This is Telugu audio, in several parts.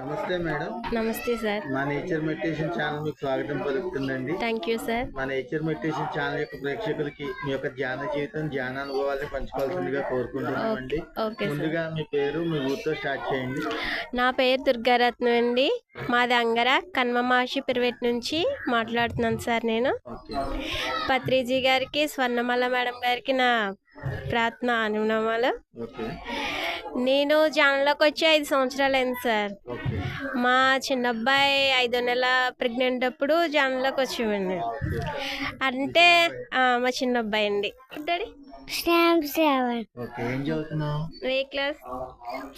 నమస్తే మేడం. నమస్తే సార్. మా నేచర్ మెడిటేషన్ ఛానల్ మీకు స్వాగతం పలుకుతుందండి. Thank you sir. మా నేచర్ మెడిటేషన్ ఛానల్ యొక్క ప్రేక్షకులకి మీ యొక్క ధ్యాన జీవితం ధ్యాన అనుభవాలను పంచుకోవాల్సిందిగా కోరుకుంటున్నామండి. Okay sir. ముందుగా మీ పేరు మీ ఊరితో స్టార్ట్ చేయండి. నా పేరు దుర్గారత్నం అండి. మాది అంగర కన్మమాషి పిరివెట్ నుంచి మాట్లాడుతున్నాను సార్ నేను. పత్రిజీ గారికి స్వర్ణమాల మేడం గారికి నా ప్రార్థన అనునమాలు. నేను జాన్లోకి వచ్చి ఐదు సంవత్సరాలు అయింది సార్. మా చిన్న అబ్బాయి ఐదో నెల ప్రెగ్నెంట్ అప్పుడు జాన్లోకి వచ్చామండి ఓకే. అంటే మా చిన్న అబ్బాయి అండి డాడీ? స్టాంప్ సెవెన్ ఓకే ఏం చదువుతున్నావు? ఏ క్లాస్?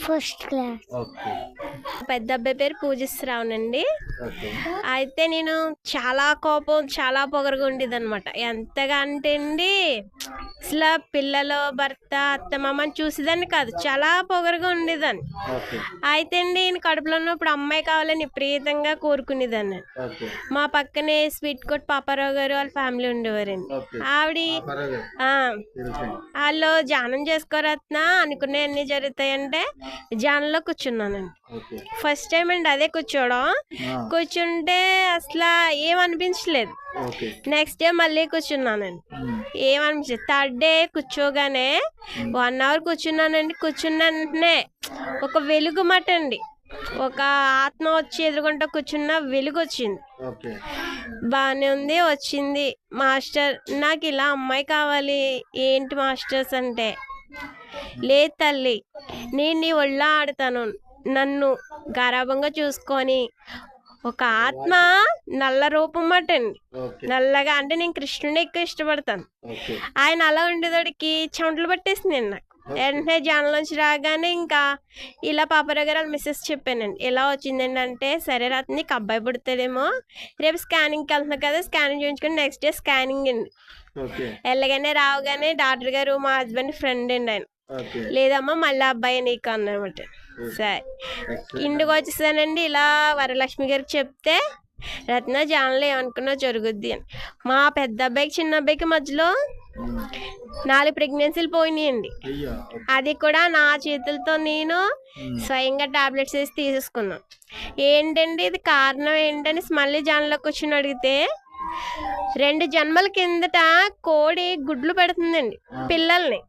ఫస్ట్ క్లాస్ ఓకే పెద్ద అబ్బాయి పేరు పూజిశ్రావునండి ఓకే అయితే నేను చాలా కోపం చాలా పొగరుగా ఉండేది అనమాట ఎంతగా అంటే అండి అసలు పిల్లలు భర్త అత్త మామని చూసేదాన్ని కాదు చాలా పొగరుగా ఉండేదాన్ని. ఓకే అయితే అండి నేను కడుపులో ఉన్నప్పుడు అమ్మాయి కావాలని విపరీతంగా కోరుకునేదాన్ని. ఓకే మా పక్కనే స్వీట్ కోట్ పాపారావు గారు వాళ్ళ ఫ్యామిలీ ఉండేవారండి. ఆవిడ వాళ్ళు ధ్యానం చేసుకోరత్నా అనుకునే అన్ని జరుగుతాయంటే ధ్యానంలో కూర్చున్నానండి. ఫస్ట్ టైం అండి అదే కూర్చోవడం. కూర్చుంటే అసలు ఏమనిపించలేదు నెక్స్ట్ డే మళ్ళీ కూర్చున్నానండి. ఏమనిపించలేదు థర్డ్ డే కూర్చోగానే వన్ అవర్ కూర్చున్నానండి. కూర్చున్న వెంటనే ఒక వెలుగు మాట అండి ఒక ఆత్మ వచ్చి ఎదురుకుంటా కూర్చున్న వెలుగు వచ్చింది బాగానే ఉంది వచ్చింది. మాస్టర్ నాకు ఇలా అమ్మాయి కావాలి. ఏంటి మాస్టర్స్ అంటే లేదు తల్లి నేను నీ ఒళ్ళ ఆడతాను. నన్ను గారాభంగా చూసుకొని ఒక ఆత్మ నల్ల రూపం ఓకే. నల్లగా అంటే నేను కృష్ణుని ఎక్కువ ఇష్టపడతాను. ఆయన అలా ఉండేదోడికి చెమటలు పట్టేసింది నాకు. వెంటనే జాన్లోంచి రాగానే ఇంకా ఇలా పాపరావు గారు వాళ్ళ మిస్సెస్ చెప్పానండి. ఎలా వచ్చిందండి అంటే సరే రాత్రి నీకు అబ్బాయి పుడతాడేమో రేపు స్కానింగ్కి వెళ్తున్నావు కదా స్కానింగ్ చేయించుకుని నెక్స్ట్ డే స్కానింగ్ అండి. వెళ్ళగానే రావగానే డాక్టర్ గారు మా హస్బెండ్ ఫ్రెండ్ అండి ఆయన. లేదమ్మా మళ్ళీ అబ్బాయి నీకు అన్నమాట. సరే. ఇంటికి వచ్చేసానండి ఇలా వరలక్ష్మి గారికి చెప్తే రత్న జాన్లో ఏమనుకున్నా జరుగుద్ది అని. మా పెద్ద అబ్బాయికి చిన్న అబ్బాయికి మధ్యలో నాలుగు ప్రెగ్నెన్సీలు పోయినాయండి. అది కూడా నా చేతులతో నేను స్వయంగా టాబ్లెట్స్ వేసి తీసేసుకున్నాను ఏంటండి ఇది కారణం ఏంటని మళ్ళీ జాన్లోకి వచ్చి అడిగితే రెండు జన్మల కిందట కోడి గుడ్లు పెడుతుందండి పిల్లల్ని.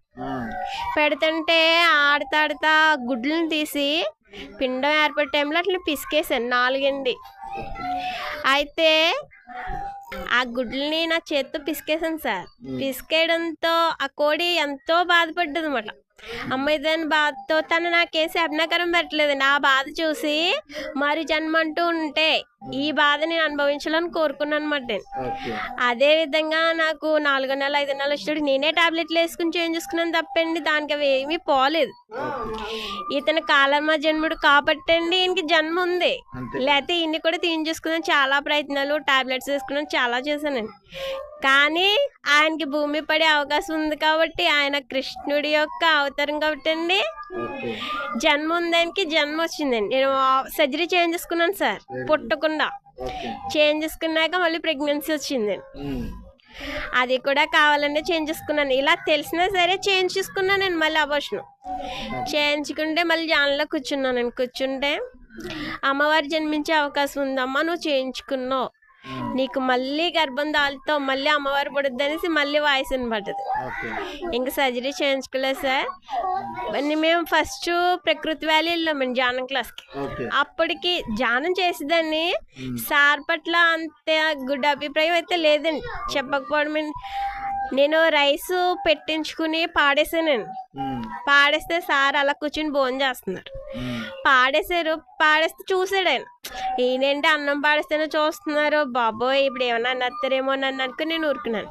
పెడుతుంటే ఆడతా ఆడతా గుడ్లను తీసి పిండం ఏర్పడే టైంలో అట్లా పిసికేసాను నాలుగండి అయితే ఆ గుడ్లని నా చేత్తో పిసికేసాను సార్. పిసికేయడంతో ఆ కోడి ఎంతో బాధపడ్డది అనమాట అమ్మాయి దాని బాధతో తను నాకేసి అభినకరం పెట్టలేదండి. ఆ బాధ చూసి మరి జన్మ అంటూ ఉంటే ఈ బాధ నేను అనుభవించాలని కోరుకున్నాను అనమాట ఓకే. అదే విధంగా నాకు నాలుగో నెల ఐదో నెల వచ్చేటప్పుడు నేనే టాబ్లెట్లు వేసుకుని చేంజ్ చేసుకున్నాను తప్పండి. దానికి అవి ఏమీ పోలేదు. ఇతను కాలర్మ జన్ముడు కాబట్టండి ఈయనకి జన్మ ఉంది. లేకపోతే ఇన్ని కూడా తీయించేసుకున్నాను చాలా ప్రయత్నాలు టాబ్లెట్స్ వేసుకున్నాను. చాలా చేశానండి. కానీ ఆయనకి భూమి పడే అవకాశం ఉంది కాబట్టి ఆయన కృష్ణుడి యొక్క అవతారం కాబట్టి అండి జన్మ ఉందానికి జన్మ వచ్చిందండి నేను సర్జరీ చేంజ్ చేసుకున్నాను సార్ పుట్టకుండా. చేంజ్ చేసుకున్నాక మళ్ళీ ప్రెగ్నెన్సీ వచ్చిందండి అది కూడా కావాలనే చేంజ్ చేసుకున్నాను. ఇలా తెలిసినా సరే చేంజ్ చేసుకున్నాను నేను మళ్ళీ అబోషన్ చేయించుకుంటే మళ్ళీ జాన్లో కూర్చున్నాను నేను. కూర్చుంటే అమ్మవారు జన్మించే అవకాశం ఉందమ్మా నువ్వు చేయించుకున్నావు. నీకు మళ్ళీ గర్భం దాల్తో మళ్ళీ అమ్మవారు పడుద్ది అనేసి మళ్ళీ వాయిస్ వినపడ్డది ఓకే. ఇంకా సర్జరీ చేయించుకోలేదు సార్. మేము ఫస్ట్ ప్రకృతి వ్యాలీ వెళ్ళామండి జానం క్లాస్కి. అప్పటికి ధ్యానం చేసేదాన్ని సార్ పట్ల అంత గుడ్ అభిప్రాయం అయితే లేదండి. చెప్పకపోవడం. నేను రైస్ పెట్టించుకుని పాడేసానండి. పాడేస్తే సార్ అలా కూర్చుని భోజనం చేస్తున్నారు. పాడేశారు పాడేస్తే చూసాడు ఆయన ఈయనేంటి అన్నం పాడేస్తేనే చూస్తున్నారు. బాబోయ్ ఇప్పుడు ఏమన్నా నత్తారేమో నన్ను అనుకుని నేను ఊరుకున్నాను.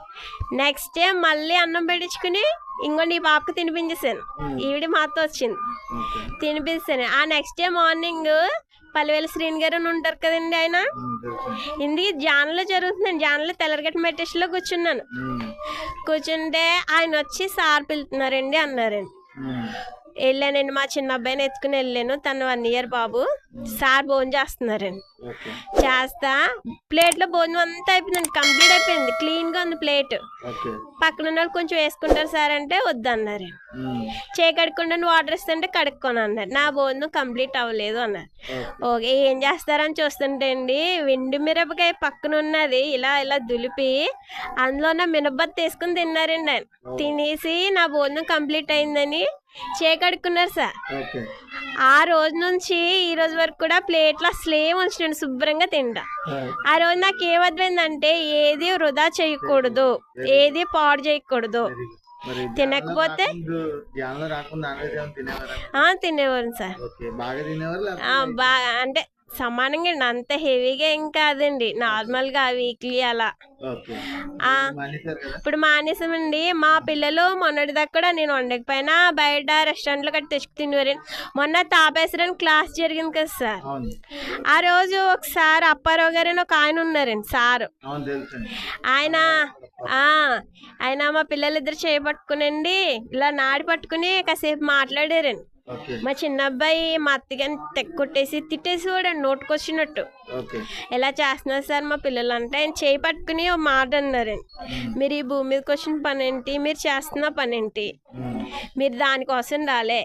నెక్స్ట్ డే మళ్ళీ అన్నం పెట్టించుకుని ఇంకో నీ పాపకు తినిపించేసాను ఈవిడ మాతో వచ్చింది. ఓకే. తినిపిస్తాను ఆ నెక్స్ట్ డే మార్నింగ్ పల్లెవేల శ్రీని గారు అని ఉంటారు కదండి ఆయన. ఇందుకు జాన్లో జరుగుతుందండి. జాన్లో తెల్లరగట్ట మెడిటేషన్లో కూర్చున్నాను. కూర్చుంటే ఆయన వచ్చి సార్ పిలుతున్నారండి అన్నారండి. వెళ్ళానండి. మా చిన్న అబ్బాయిని ఎత్తుకుని వెళ్ళాను. తను వన్ ఇయర్ బాబు. సార్ భోజనం చేస్తున్నారండి. చేస్తా. ప్లేట్లో భోజనం అంతా అయిపోయిందండి. కంప్లీట్ అయిపోయింది. క్లీన్గా ఉంది ప్లేట్ పక్కన ఉన్న వాళ్ళు కొంచెం వేసుకుంటారు సార్ అంటే వద్దన్నారు. చేయి కడుక్కుండా వాటర్ ఇస్తుంటే కడుక్కొని అన్నారు. నా భోజనం కంప్లీట్ అవ్వలేదు అన్నారు. ఓకే. ఏం చేస్తారని చూస్తుంటే అండి వెండి మిరపకాయ పక్కన ఉన్నది. ఇలా ఇలా దులిపి అందులో మినపబత్తి తీసుకుని తిన్నారండి. తినేసి నా భోజనం కంప్లీట్ అయిందని చేయి కడుక్కున్నారు సార్ ఆ రోజు నుంచి ఈ రోజు వరకు కూడా ప్లేట్లో అసలు ఏం ఉంచండి శుభ్రంగా తింటా. ఆ, రోజు నాకు ఏమర్థమైందంటే ఏది వృధా చేయకూడదు ఏది పాడు చేయకూడదు. తినకపోతే? తినేవారా? సార్. బాగా అంటే సమానంగా అండి అంత హెవీగా ఏం కాదండి. నార్మల్గా వీక్లీ అలా. ఆ. ఇప్పుడు మానేసామండి. మా పిల్లలు మొన్నటి దాకా కూడా నేను వండకపోయినా బయట రెస్టారెంట్లో కట్టి తెచ్చుకు తినేవారండి మొన్న తాపేశ్వరని క్లాస్ జరిగింది కదా సార్. అవును. ఆ రోజు ఒకసారి అప్పారావు గారు అని ఒక ఆయన ఉన్నారండి సారు. అవును తెలుసండి ఆయన ఆ ఆయన మా పిల్లలిద్దరు చేయబట్టుకునండి ఇలా నాడి పట్టుకుని కాసేపు మాట్లాడారండి. మా చిన్న అబ్బాయి మా అత్తగారిని తెక్కొట్టేసి తిట్టేసి కూడా నోటుకొచ్చినట్టు. ఎలా చేస్తున్నారు సార్ మా పిల్లలు అంటే ఆయన చేయి పట్టుకుని ఒక మాట అన్నారండి మీరు ఈ భూమి మీదకి వచ్చిన పని ఏంటి మీరు చేస్తున్న పని ఏంటి మీరు దానికోసం రాలే.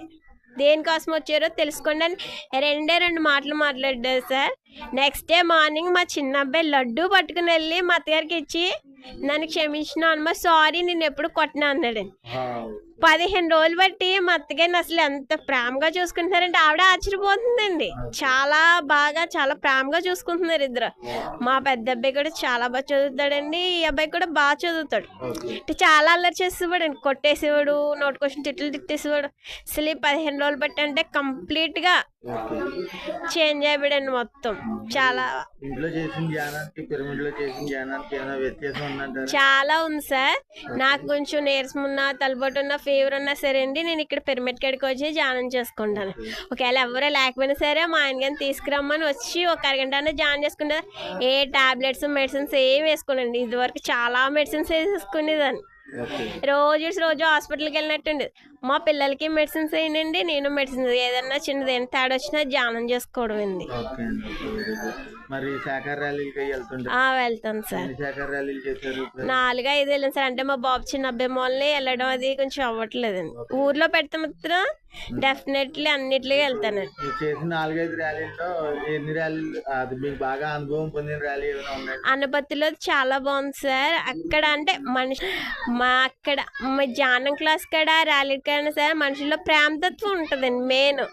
దేనికోసం వచ్చారో తెలుసుకోండి అని రెండే రెండు మాటలు మాట్లాడారు సార్. నెక్స్ట్ డే మార్నింగ్ మా చిన్న అబ్బాయి లడ్డు పట్టుకుని వెళ్ళి మా అత్తగారికి ఇచ్చి నన్ను క్షమించిన అమ్మా సారీ నేను ఎప్పుడు కొట్టినా అన్నాడండి వావ్. పదిహేను రోజులు బట్టి మా అత్తగారిని అసలు ఎంత ప్రేమగా చూసుకుంటున్నారంటే ఆవిడ ఆశ్చర్యపోతుందండి. చాలా బాగా చాలా ప్రేమగా చూసుకుంటున్నారు ఇద్దరు. మా పెద్ద అబ్బాయి కూడా చాలా బాగా చదువుతాడండి. ఈ అబ్బాయి కూడా బాగా చదువుతాడు. అంటే చాలా అల్లరి చేసేవాడు అండి కొట్టేసేవాడు నోటికొచ్చిన తిట్లు తిట్టేసేవాడు. అసలు ఈ పదిహేను రోజులు బట్టి అంటే కంప్లీట్గా చేంజ్ అయిపోయాడండి మొత్తం. చాలా ఇంట్లో చేసిన ధ్యానానికి పిరమిడ్లో చేసిన ధ్యానానికి ఏమైనా వ్యత్యాసం ఉందంటారా? చాలా ఉంది సార్. నాకు కొంచెం నీరసం ఉన్నా ఉన్నా ఫీవర్ ఉన్నా సరే అండి నేను ఇక్కడ పిరమిడ్ కాడికి వచ్చి ధ్యానం చేసుకుంటాను. ఒకవేళ ఎవరో లేకపోయినా సరే మా ఆయన గారిని తీసుకురమ్మని వచ్చి ఒక అరగంట జాయిన్ చేసుకుంటా ఏ టాబ్లెట్స్ మెడిసిన్స్ ఏం వేసుకోనండి. ఇదివరకు చాలా మెడిసిన్స్ వేసుకునేదాన్ని రోజు రోజు హాస్పిటల్కి వెళ్ళినట్టుండి. మా పిల్లలకి మెడిసిన్స్ వేయనండి నేను మెడిసిన్స్ ఏదన్నా చిన్నది ఏం తేడా వచ్చినా ధ్యానం చేసుకోవడం అండి. మరి శాఖాహార ర్యాలీలకి వెళ్తుంటారు ఆ, వెళ్తాను సార్. ఎన్ని శాఖాహార ర్యాలీలు చేశారు ఇప్పుడు? నాలుగు ఐదు వెళ్ళాను సార్. అంటే మా బాబు చిన్న అబ్బాయి మూలని వెళ్ళడం అది కొంచెం అవ్వట్లేదండి ఊర్లో పెడితే మాత్రం డెఫినెట్లీ అన్నిటికీ వెళ్తానండి మీరు చేసిన నాలుగైదు ర్యాలీల్లో ఎన్ని ర్యాలీలు అది మీకు బాగా అనుభవం పొందిన ర్యాలీ ఏమైనా ఉన్నాయి అనపత్తిలో చాలా బాగుంది సార్. అక్కడ అంటే మనిషి మా అక్కడ మా జానం క్లాస్ కాడ ర్యాలీ కన్నా సార్ మనుషుల్లో ప్రేమతత్వం ఉంటుందండి మెయిన్.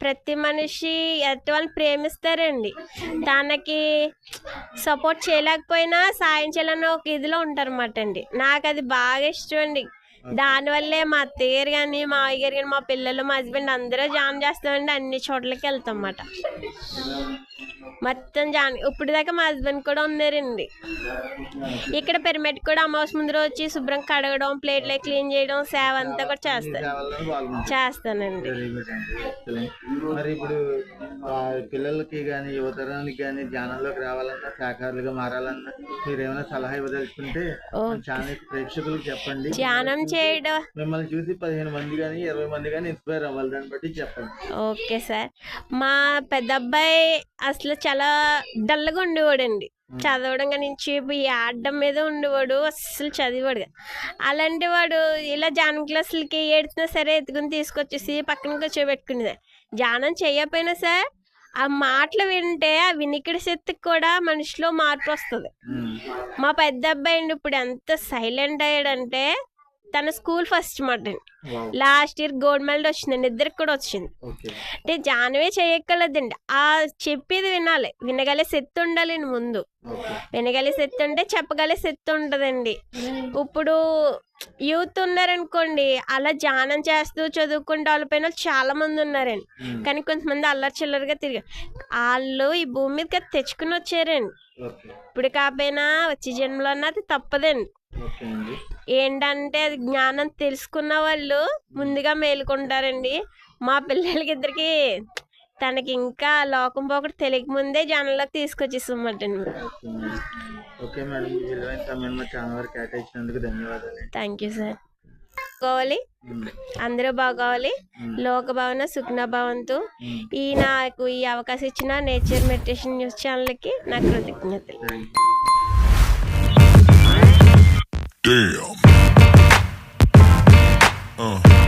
ప్రతి మనిషి ఎదుటి ప్రేమిస్తారండి. తనకి సపోర్ట్ చేయలేకపోయినా సాయం చేయాలని ఒక ఇదిలో ఉంటారన్నమాట అండి. నాకు అది బాగా ఇష్టం అండి. దానివల్లే మా అత్తయ్య గారు కానీ మా అయ్య గారు కానీ మా పిల్లలు మా హస్బెండ్ అందరూ జాయిన్ చేస్తామండి. అన్ని చోట్లకి వెళ్తాం అన్నమాట మొత్తం జాయిన్ ఇప్పుడు దాకా మా హస్బెండ్ కూడా ఉన్నారండి. ఇక్కడ పిరమిడ్ కూడా అమావాస్య ముందు రోజు వచ్చి శుభ్రం కడగడం ప్లేట్లు క్లీన్ చేయడం సేవ అంతా కూడా చేస్తాను చేస్తానండి. మరి ఇప్పుడు పిల్లలకి కానీ యువతరానికి కానీ ధ్యానంలోకి రావాలన్నా శాఖారులుగా మారాలన్నా మీరు ఏమైనా సలహా ఇవ్వదలుచుకుంటే ఛానల్ ప్రేక్షకులకు చెప్పండి. ధ్యానం చేయడం. మిమ్మల్ని చూసి పదిహేను మంది కానీ ఇరవై మంది కానీ ఇన్స్పైర్ అవ్వాలి. దాన్ని బట్టి చెప్పండి. Okay sir. మా పెద్ద అబ్బాయి అసలు చాలా డల్గా ఉండేవాడండి. చదవడం కానీ ఈ ఆడడం మీద ఉండేవాడు. అస్సలు చదివాడు. అలాంటి వాడు ఇలా జానం క్లాసులకి ఏడుతున్నా సరే ఎత్తుకుని తీసుకొచ్చేసి పక్కన కూర్చోబెట్టుకునేది. ధ్యానం చేయకపోయినా సార్ ఆ మాటలు వింటే ఆ వినికిడి శక్తికి కూడా మనిషిలో మార్పు వస్తుంది. మా పెద్ద అబ్బాయి అండి ఇప్పుడు ఎంత సైలెంట్ అయ్యాడంటే తన స్కూల్ ఫస్ట్ మాట. లాస్ట్ ఇయర్ గోల్డ్ మెడల్ వచ్చిందండి ఇద్దరికి కూడా వచ్చింది. అంటే జానవే చేయక్కర్లేదండి ఆ చెప్పేది వినాలి వినగలే శక్తి ఉండాలి ముందు. వినగలే శక్తి ఉంటే చెప్పగలే శక్తి ఉంటుందండి. ఇప్పుడు యూత్ ఉన్నారనుకోండి అలా ధ్యానం చేస్తూ చదువుకుంటూ వాళ్ళపైన చాలా మంది ఉన్నారండి. ఉమ్. కానీ కొంతమంది అల్లరి చిల్లరగా తిరిగారు. వాళ్ళు ఈ భూమి మీదకి తెచ్చుకుని వచ్చారండి. ఇప్పుడు కాకపోయినా వచ్చే జన్మలో అన్నది తప్పదండి. ఏంటంటే అది జ్ఞానం తెలుసుకున్న వాళ్ళు ముందుగా మేలుకుంటారండి. మా పిల్లలకి ఇద్దరికి తనకి ఇంకా లోకం పోకటి తెలియక ముందే జనంలోకి తీసుకొచ్చేస్తామంట ఓకే మేడం. ఓకే మేడం మీ విలువైన సమయం మా ఛానల్ వరకు కేటాయించినందుకు ధన్యవాదాలు థ్యాంక్ యూ సార్. బాగోవాలి. అందరూ బాగోవాలి. లోక భావన సుఖ్న భవంతు. ఈ నాకు ఈ అవకాశం ఇచ్చిన నేచర్ మెడిటేషన్ న్యూస్ ఛానల్కి నా కృతజ్ఞతలు. Damn. Uh.